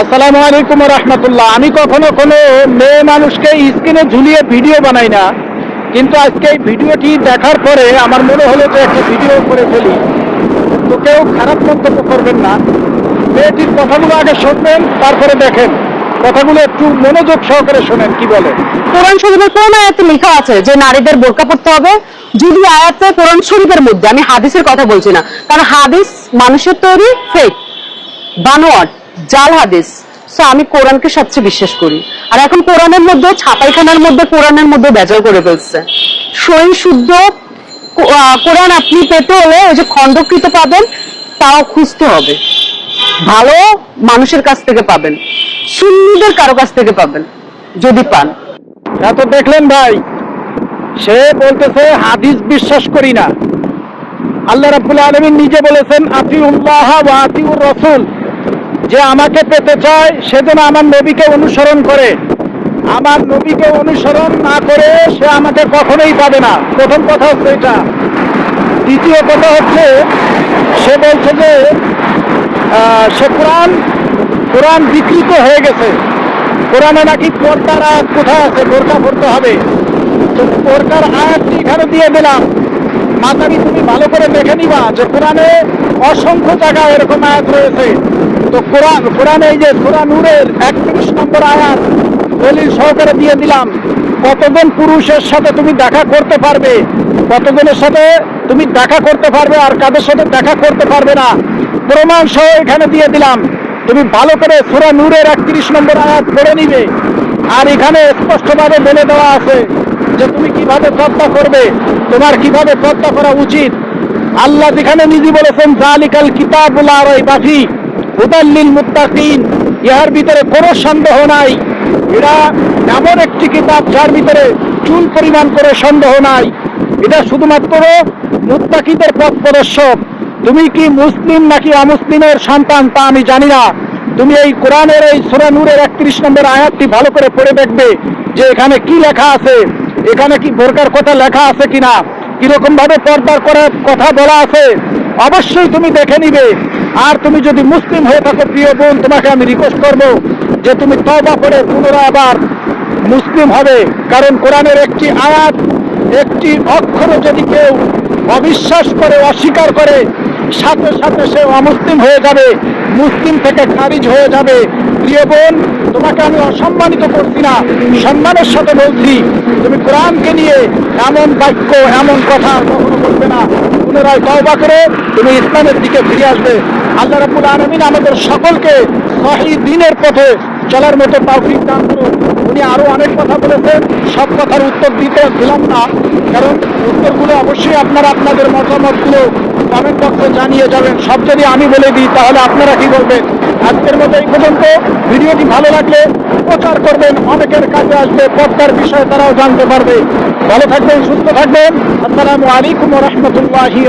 আসসালামু আলাইকুম রহমতুল্লাহ। আমি কখনো কোনো মেয়ে মানুষকে স্ক্রিনে ঝুলিয়ে ভিডিও বানাই না। কিন্তু আজকে এই ভিডিওটি দেখার পরে আমার মনে হলো যে একটা ভিডিও করে ফেলি। তো কেউ খারাপ মন্তব্য করবেন না। মেয়েটির কথাগুলো আগে শুনবেন, তারপরে দেখেন। কথাগুলো একটু মনোযোগ সহকারে শোনেন, কি বলে? কোরআন শরীফের কোন আয়াতে লেখা আছে যে নারীদের বোরকা পড়তে হবে? যদি আয়াতে কোরআন শরীফের মধ্যে, আমি হাদিসের কথা বলছি না। কারণ হাদিস মানুষের তৈরি ফেক বানোয়াট। জাল হাদিস। সো আমি কোরআনকে সবচেয়ে বিশ্বাস করি। আর এখন কোরআনের মধ্যে ছাপাইখানার মধ্যে কোরআনের মধ্যে বেজাল করে ফেলছে। সই শুদ্ধ কোরআন আপনি পেতে হলে ওই যে খণ্ডকৃত পাবেন, তাও খুঁজতে হবে। ভালো মানুষের কাছ থেকে পাবেন। সুন্নিদের কারও কাছ থেকে পাবেন, যদি পান। তা তো দেখলেন ভাই, সে বলতেছে, হাদিস বিশ্বাস করি না। আল্লাহ রাব্বুল আলামিন নিজে বলেছেন, আতিউল্লাহ ওয়া আতিউর রাসূল। যে আমাকে পেতে চায় সে যেন আমার নবীকে অনুসরণ করে। আমার নবীকে অনুসরণ না করে সে আমাকে কখনোই পাবে না। প্রথম কথা হচ্ছে এটা। দ্বিতীয় কথা হচ্ছে, সে বলছে যে সে কোরআন কোরআন বিকৃত হয়ে গেছে। কোরআনে নাকি পর্দার আয়াত কোথায় আছে? বোরকা পড়তে হবে। তো বোরকার আয়াতটি এখানে দিয়ে দিলাম। মাতারি তুমি ভালো করে দেখে নিবা যে কোরআনে অসংখ্য জায়গায় এরকম আয়াত রয়েছে। তো কোরআন, কোরআনে এই যে কোরআন নূরের একত্রিশ নম্বর আয়াত দলিল সহকারে দিয়ে দিলাম। কতজন পুরুষের সাথে তুমি দেখা করতে পারবে? কতজনের সাথে তুমি দেখা করতে পারবে আর কাদের সাথে দেখা করতে পারবে না? প্রমাণ সহ এখানে দিয়ে দিলাম। তুমি ভালো করে সুরা নূরের একত্রিশ নম্বর আয়াত পড়ে নিবে। আর এখানে স্পষ্টভাবে বলে দেওয়া আছে যে তুমি কীভাবে পদ্মা করবে, তোমার কীভাবে পদ্মা করা উচিত। আল্লাহ যেখানে নিজে বলেছেন, জালিকাল কিতাবুল আরাই বাফি হুদাল্লিল মুত্তাকিন। ইহার ভিতরে কোনো সন্দেহ নাই। এরা এমন একটি কিতাব যার ভিতরে চুল পরিমাণ করে সন্দেহ নাই। এটা শুধুমাত্র মুত্তাকিদের পথ প্রদর্শক। তুমি কি মুসলিম নাকি অমুসলিমের সন্তান তা আমি জানি না। তুমি এই কোরআনের এই সূরা নূরের একত্রিশ নম্বর আয়াতটি ভালো করে পড়ে দেখবে যে এখানে কি লেখা আছে, এখানে কি বোরকার কথা লেখা আছে কিনা কীরকম ভাবে পর্দার করার কথা বলা আছে। অবশ্যই তুমি দেখে নিবে আর তুমি যদি মুসলিম হয়ে থাকো, প্রিয় বোন, তোমাকে আমি রিকোয়েস্ট করব যে তুমি তবা করে পুনরায় আবার মুসলিম হবে। কারণ কোরআনের একটি আয়াত, একটি অক্ষর যদি কেউ অবিশ্বাস করে, অস্বীকার করে, সাথে সাথে সে অমুসলিম হয়ে যাবে, মুসলিম থেকে খারিজ হয়ে যাবে। প্রিয় বোন, তোমাকে আমি অসম্মানিত করছি না, সম্মানের সাথে বলছি, তুমি কোরআনকে নিয়ে এমন বাক্য, এমন কথা কখনো বলবে না। পুনরায় তওবা করে তুমি ইসলামের দিকে ফিরে আসবে। আল্লাহ রাব্বুল আলামিন আমাদের সকলকে সহি দিনের পথে চলার মতো তৌফিক দান করুন। উনি আরও অনেক কথা বলেছেন, সব কথার উত্তর দিতে দিলাম না। কারণ উত্তরগুলো অবশ্যই আপনারা আপনাদের মতামতগুলো কমেন্ট বক্সে জানিয়ে যাবেন। সব যদি আমি বলে দিই, তাহলে আপনারা কি বলবেন? আজকের মতো এই পর্যন্ত। ভিডিওটি ভালো লাগলে প্রচার করবেন, অনেকের কাছে আসবে পদ্মার বিষয়ে তারাও জানতে পারবে। ভালো থাকবেন, সুস্থ থাকবেন। আসসালামু আলাইকুম রহমতুল্লাহি